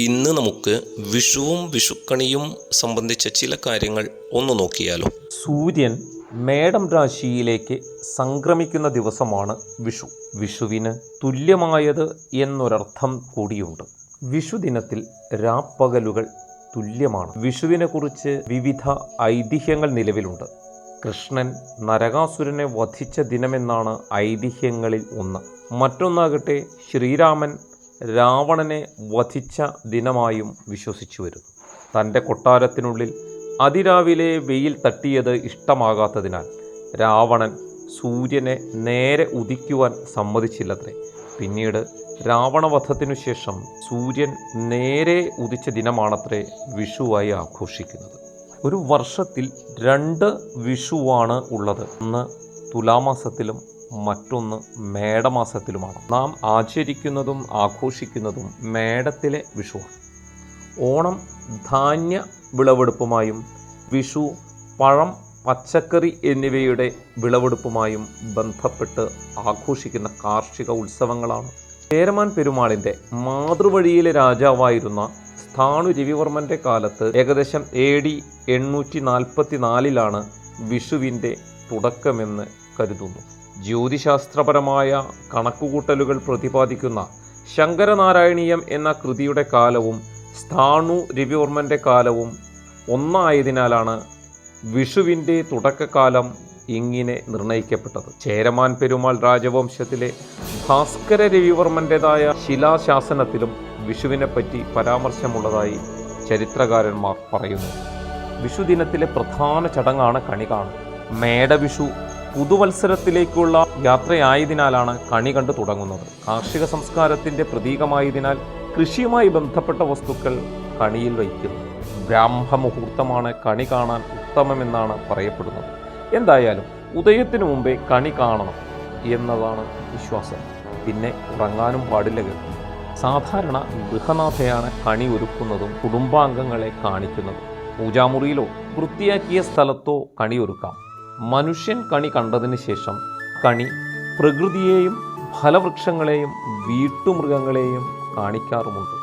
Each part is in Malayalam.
ഇന്ന് നമുക്ക് വിഷുവും വിഷുക്കണിയും സംബന്ധിച്ച ചില കാര്യങ്ങൾ ഒന്ന് നോക്കിയാലോ. സൂര്യൻ മേടം രാശിയിലേക്ക് സംക്രമിക്കുന്ന ദിവസമാണ് വിഷു. വിഷുവിന് തുല്യമായത് എന്നൊരർത്ഥം കൂടിയുണ്ട്. വിഷു ദിനത്തിൽ രാപ്പകലുകൾ തുല്യമാണ്. വിഷുവിനെ കുറിച്ച് വിവിധ ഐതിഹ്യങ്ങൾ നിലവിലുണ്ട്. കൃഷ്ണൻ നരകാസുരനെ വധിച്ച ദിനമെന്നാണ് ഐതിഹ്യങ്ങളിൽ ഒന്ന്. മറ്റൊന്നാകട്ടെ ശ്രീരാമൻ രാവണനെ വധിച്ച ദിനമായും വിശ്വസിച്ചു വരുന്നു. തന്റെ കൊട്ടാരത്തിനുള്ളിൽ അതിരാവിലെ വെയിൽ തട്ടിയത് ഇഷ്ടമാകാത്തതിനാൽ രാവണൻ സൂര്യനെ നേരെ ഉദിക്കുവാൻ സമ്മതിച്ചില്ലത്രേ. പിന്നീട് രാവണവധത്തിനു ശേഷം സൂര്യൻ നേരെ ഉദിച്ച ദിനമാണത്രേ വിഷുവായി ആഘോഷിക്കുന്നത്. ഒരു വർഷത്തിൽ രണ്ട് വിഷുവാണ് ഉള്ളത്. ഒന്ന് തുലാമാസത്തിലും മറ്റൊന്ന് മേടമാസത്തിലുമാണ്. നാം ആചരിക്കുന്നതും ആഘോഷിക്കുന്നതും മേടത്തിലെ വിഷുവാണ്. ഓണം ധാന്യ വിളവെടുപ്പുമായും വിഷു പഴം പച്ചക്കറി എന്നിവയുടെ വിളവെടുപ്പുമായും ബന്ധപ്പെട്ട് ആഘോഷിക്കുന്ന കാർഷിക ഉത്സവങ്ങളാണ്. ചേരമാൻ പെരുമാളിന്റെ മാതൃവഴിയിലെ രാജാവായിരുന്ന സ്ഥാണു രവിവർമ്മന്റെ കാലത്ത് ഏകദേശം എ ഡി എണ്ണൂറ്റി നാൽപ്പത്തി നാലിലാണ് വിഷുവിന്റെ തുടക്കമെന്ന് കരുതുന്നു. ജ്യോതിശാസ്ത്രപരമായ കണക്കുകൂട്ടലുകൾ പ്രതിപാദിക്കുന്ന ശങ്കരനാരായണീയം എന്ന കൃതിയുടെ കാലവും സ്ഥാണു രവിവർമ്മന്റെ കാലവും ഒന്നായതിനാലാണ് വിഷുവിന്റെ തുടക്കകാലം ഇങ്ങനെ നിർണയിക്കപ്പെട്ടത്. ചേരമാൻ പെരുമാൾ രാജവംശത്തിലെ ഭാസ്കര രവിവർമ്മന്റെതായ ശിലാശാസനത്തിലും വിഷുവിനെപ്പറ്റി പരാമർശമുള്ളതായി ചരിത്രകാരന്മാർ പറയുന്നു. വിഷുദിനത്തിലെ പ്രധാന ചടങ്ങാണ് കണികാണ്. മേടവിഷു പുതുവത്സരത്തിലേക്കുള്ള യാത്രയായതിനാലാണ് കണി കണ്ടു തുടങ്ങുന്നത്. കാർഷിക സംസ്കാരത്തിന്റെ പ്രതീകമായതിനാൽ കൃഷിയുമായി ബന്ധപ്പെട്ട വസ്തുക്കൾ കണിയിൽ വയ്ക്കുന്നു ബ്രാഹ്മമുഹൂർത്തമാണ് കണി കാണാൻ ഉത്തമമെന്നാണ് പറയപ്പെടുന്നത്. എന്തായാലും ഉദയത്തിനു മുമ്പേ കണി കാണണം എന്നതാണ് വിശ്വാസം. പിന്നെ ഉറങ്ങാനും പാടില്ല കേട്ടോ. സാധാരണ ഗൃഹനാഥയാണ് കണി ഒരുക്കുന്നതും കുടുംബാംഗങ്ങളെ കാണിക്കുന്നതും. പൂജാമുറിയിലോ വൃത്തിയാക്കിയ സ്ഥലത്തോ കണി ഒരുക്കാം. മനുഷ്യൻ കണി കണ്ടതിന് ശേഷം കണി പ്രകൃതിയെയും ഫലവൃക്ഷങ്ങളെയും വീട്ടുമൃഗങ്ങളെയും കാണിക്കാറുമുണ്ട്.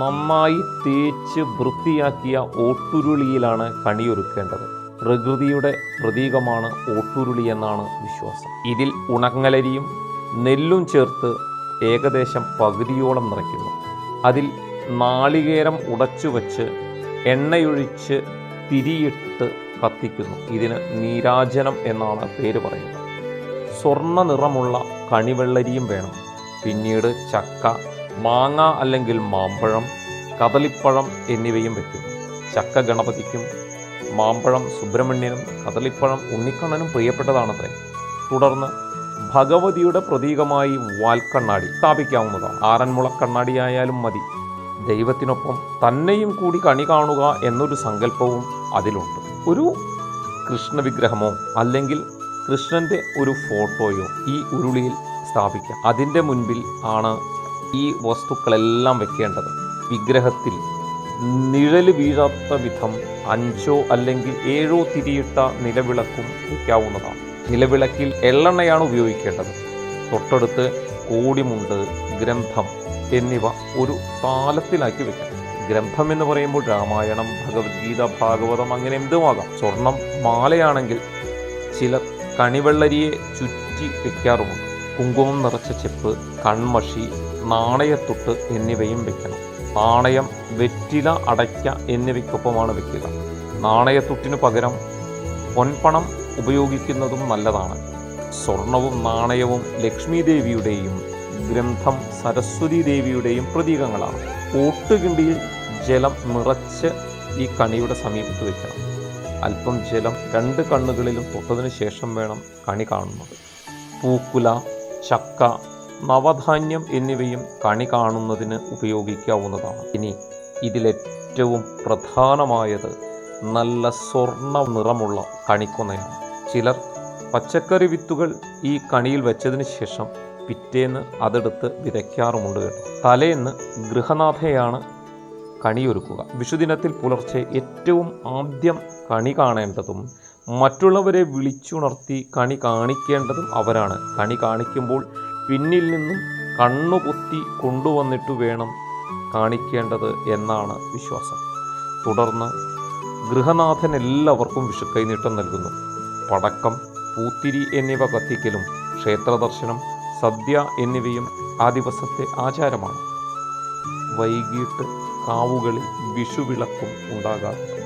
നന്നായി തേച്ച് വൃത്തിയാക്കിയ ഓട്ടുരുളിയിലാണ് കണിയൊരുക്കേണ്ടത്. പ്രകൃതിയുടെ പ്രതീകമാണ് ഓട്ടുരുളി എന്നാണ് വിശ്വാസം. ഇതിൽ ഉണങ്ങലരിയും നെല്ലും ചേർത്ത് ഏകദേശം പകുതിയോളം നിറയ്ക്കുന്നു. അതിൽ നാളികേരം ഉടച്ചു വച്ച് എണ്ണയൊഴിച്ച് തിരിയിട്ട് കത്തിക്കുന്നു. ഇതിന് നീരാജനം എന്നാണ് പേര് പറയുന്നത്. സ്വർണ നിറമുള്ള കണിവെള്ളരിയും വേണം. പിന്നീട് ചക്ക മാങ്ങ അല്ലെങ്കിൽ മാമ്പഴം കദളിപ്പഴം എന്നിവയും വെക്കും. ചക്ക ഗണപതിക്കും മാമ്പഴം സുബ്രഹ്മണ്യനും കദളിപ്പഴം ഉണ്ണിക്കണ്ണനും പ്രിയപ്പെട്ടതാണത്രേ. തുടർന്ന് ഭഗവതിയുടെ പ്രതീകമായി വാൽക്കണ്ണാടി സ്ഥാപിക്കാവുന്നതാണ്. ആറന്മുള കണ്ണാടിയായാലും മതി. ദൈവത്തിനൊപ്പം തന്നെയും കൂടി കണി കാണുക എന്നൊരു സങ്കല്പവും അതിലുണ്ട്. ഒരു കൃഷ്ണ വിഗ്രഹമോ അല്ലെങ്കിൽ കൃഷ്ണന്റെ ഒരു ഫോട്ടോയോ ഈ ഉരുളിയിൽ സ്ഥാപിക്കാം. അതിന്റെ മുൻപിൽ ആണ് ഈ വസ്തുക്കളെല്ലാം വെക്കേണ്ടത്. വിഗ്രഹത്തിൽ നിഴൽ വീഴാത്ത വിധം അഞ്ചോ അല്ലെങ്കിൽ ഏഴോ തിരിയിട്ട നിലവിളക്കും വയ്ക്കാവുന്നതാണ്. നിലവിളക്കിൽ എള്ളെണ്ണയാണ് ഉപയോഗിക്കേണ്ടത്. തൊട്ടടുത്ത് കോടിമുണ്ട് ഗ്രന്ഥം എന്നിവ ഒരു താലത്തിലാക്കി വെക്കണം. ഗ്രന്ഥം എന്ന് പറയുമ്പോൾ രാമായണം ഭഗവത്ഗീത ഭാഗവതം അങ്ങനെ എന്തുമാകാം? സ്വർണം മാലയാണെങ്കിൽ ചില കണിവെള്ളരിയെ ചുറ്റി വയ്ക്കാറുമുണ്ട് കുങ്കുമം നിറച്ച ചെപ്പ് കൺമഷി നാണയത്തൊട്ട് എന്നിവയും വെക്കണം. നാണയം വെറ്റില അടയ്ക്ക എന്നിവയ്ക്കൊപ്പമാണ് വെക്കുക. നാണയത്തൊട്ടിനു പകരം പൊൻപണം ഉപയോഗിക്കുന്നതും നല്ലതാണ്. സ്വർണവും നാണയവും ലക്ഷ്മി ദേവിയുടെയും ഗ്രന്ഥം സരസ്വതി ദേവിയുടെയും പ്രതീകങ്ങളാണ്. ഓട്ടുകിണ്ടിയിൽ ജലം നിറച്ച് ഈ കണിയുടെ സമീപത്ത് വെക്കണം. അല്പം ജലം രണ്ട് കണ്ണുകളിലും തൊട്ടതിന് ശേഷം വേണം കണി കാണുന്നത്. പൂക്കുല ചക്ക നവധാന്യം എന്നിവയും കണി കാണുന്നതിന് ഉപയോഗിക്കാവുന്നതാണ്. ഇനി ഇതിലേറ്റവും പ്രധാനമായത് നല്ല സ്വർണ നിറമുള്ള കണിക്കൊന്നയാണ്. ചിലർ പച്ചക്കറി വിത്തുകൾ ഈ കണിയിൽ വെച്ചതിന് ശേഷം പിറ്റേന്ന് അതെടുത്ത് വിതയ്ക്കാറുമുണ്ട് കേട്ടോ. തലേന്ന് ഗൃഹനാഥയാണ് കണിയൊരുക്കുക. വിഷുദിനത്തിൽ പുലർച്ചെ ഏറ്റവും ആദ്യം കണി കാണേണ്ടതും മറ്റുള്ളവരെ വിളിച്ചുണർത്തി കണി കാണിക്കേണ്ടതും അവരാണ്. കണി കാണിക്കുമ്പോൾ പിന്നിൽ നിന്നും കണ്ണുപൊത്തി കൊണ്ടുവന്നിട്ട് വേണം കാണിക്കേണ്ടത് എന്നാണ് വിശ്വാസം. തുടർന്ന് ഗൃഹനാഥൻ എല്ലാവർക്കും വിഷുക്കൈനീട്ടം നൽകുന്നു. പടക്കം പൂത്തിരി എന്നിവ കത്തിക്കലും ക്ഷേത്രദർശനം സദ്യ എന്നിവയും ആ ദിവസത്തെ ആചാരമാണ്. വൈകിട്ട് കാവുകളിൽ വിഷുവിളക്കും ഉണ്ടാകാറുണ്ട്.